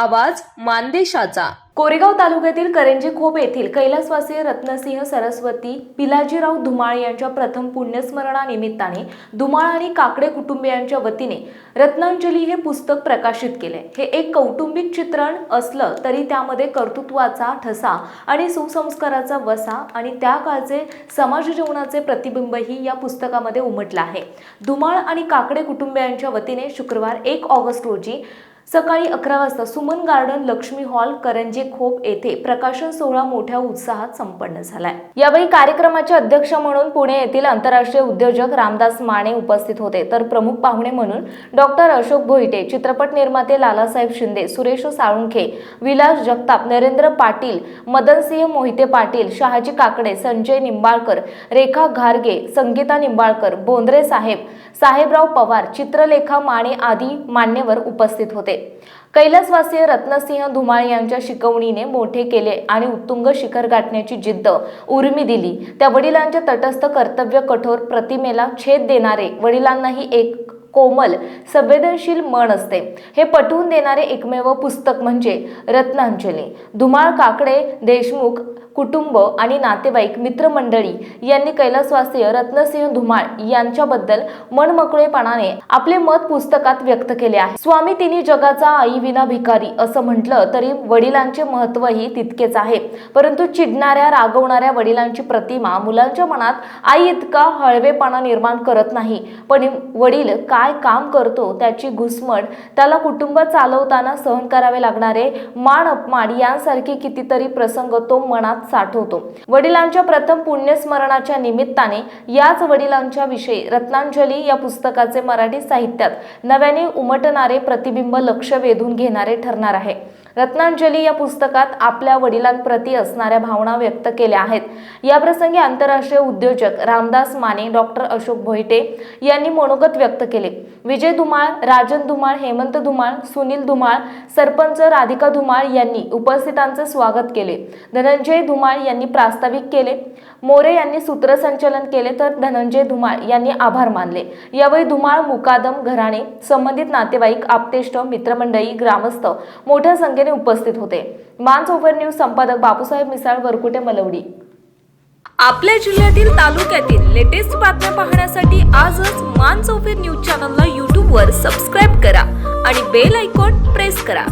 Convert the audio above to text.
आवाज मानदेशाचा. कोरेगाव तालुक्यातील करंजी खोप येथील कैलासवासी रत्नसिंह सरस्वती पिलाजीराव धुमाळ यांच्या प्रथम पुण्यस्मरणानिमित्ताने धुमाळ आणि काकडे कुटुंबियांच्या वतीने रत्नांजली हे पुस्तक प्रकाशित केले. हे एक कौटुंबिक चित्रण असलं तरी त्यामध्ये कर्तृत्वाचा ठसा आणि सुसंस्काराचा वसा आणि त्या काळचे समाज जीवनाचे प्रतिबिंबही या पुस्तकामध्ये उमटलं आहे. धुमाळ आणि काकडे कुटुंबियांच्या वतीने शुक्रवार एक ऑगस्ट रोजी सकाळी अकरा वाजता सुमन गार्डन लक्ष्मी हॉल करंजे खोप येथे प्रकाशन सोहळा मोठ्या उत्साहात संपन्न झालाय. यावेळी कार्यक्रमाचे अध्यक्ष म्हणून पुणे येथील आंतरराष्ट्रीय उद्योजक रामदास माने उपस्थित होते. तर प्रमुख पाहुणे म्हणून डॉक्टर अशोक भोईटे चित्रपट निर्माते लालासाहेब शिंदे सुरेश साळुंखे विलास जगताप नरेंद्र पाटील मदनसिंह मोहिते पाटील शहाजी काकडे संजय निंबाळकर रेखा घारगे संगीता निंबाळकर बोंद्रे साहेब साहेबराव पवार चित्रलेखा माने आदी मान्यवर उपस्थित होते. कैलासवासीय रत्नसिंह धुमाळ यांच्या शिकवणीने मोठे केले आणि उत्तुंग शिखर गाठण्याची जिद्द उर्मी दिली. त्या वडिलांच्या तटस्थ कर्तव्य कठोर प्रतिमेला छेद देणारे वडिलांनाही एक कोमल संवेदनशील मन असते. हे पटवून देणारे एकमेव पुस्तक म्हणजे रत्नांजली. धुमाळ काकडे देशमुख कुटुंब आणि नातेवाईक मित्रमंडळी यांनी कैलासवासीय रत्नसिंह धुमाळ यांच्याबद्दल मनमोकळेपणाने आपले मत पुस्तकात व्यक्त केले आहे. स्वामी तिन्ही जगाचा आई विना भिकारी असं म्हटलं तरी वडिलांचे महत्वही तितकेच आहे. परंतु चिडणाऱ्या रागवणाऱ्या वडिलांची प्रतिमा मुलांच्या मनात आई इतका हळवेपणा निर्माण करत नाही. पण वडील काय काम करतो त्याची घुसमट त्याला कुटुंब चालवताना सहन करावे लागणारे मान अपमान यांसारखे कितीतरी प्रसंग तो मनात साठवतो. वडिलांच्या प्रथम पुण्यस्मरणाच्या निमित्ताने याच वडिलांच्या विषयी रत्नांजली या पुस्तकाचे मराठी साहित्यात नव्याने उमटणारे प्रतिबिंब लक्ष वेधून घेणारे ठरणार आहे. रत्नांजली या पुस्तकात आपल्या वडिलांप्रती असणाऱ्या भावना व्यक्त केल्या आहेत. याप्रसंगी आंतरराष्ट्रीय उद्योजक रामदास माने डॉक्टर अशोक भोईटे यांनी मनोगत व्यक्त केले. विजय धुमाळ राजन धुमाळ हेमंत धुमाळ सुनील धुमाळ सरपंच राधिका धुमाळ यांनी उपस्थितांचे स्वागत केले. धनंजय धुमाळ यांनी प्रास्ताविक केले. मोरे यांनी सूत्रसंचलन केले तर धनंजय धुमाळ यांनी आभार मानले. यावेळी धुमाळ मुकादम घराणे संबंधित नातेवाईक आपतेष्ट मित्रमंडळी ग्रामस्थ मोठ्या संख्येने उपस्थित होते. मान्स ओव्हर न्यूज संपादक बापूसाहेब मिसाळ वरकुटे मलवडी. आपल्या जिल्ह्यातील तालुक्यातील लेटेस्ट बातम्या पाहण्यासाठी आजच मान चौफेर न्यूज चॅनलला यूट्यूबवर सबस्क्राईब करा आणि बेल आयकॉन प्रेस करा.